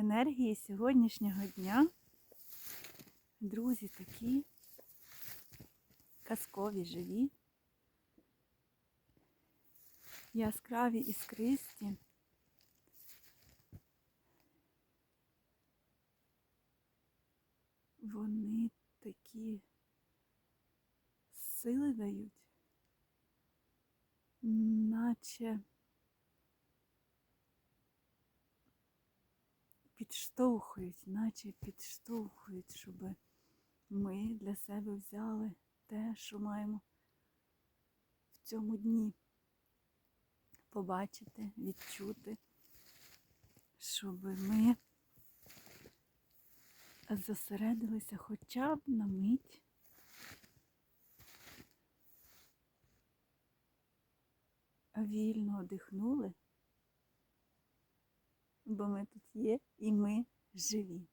енергії сьогоднішнього дня. Друзі такі казкові, живі, яскраві іскристі. Вони такі сили дають, наче підштовхують, наче підштовхують, щоб ми для себе взяли те, що маємо в цьому дні побачити, відчути, щоб ми зосередилися хоча б на мить. Вільно дихнули, бо ми тут є і ми живі.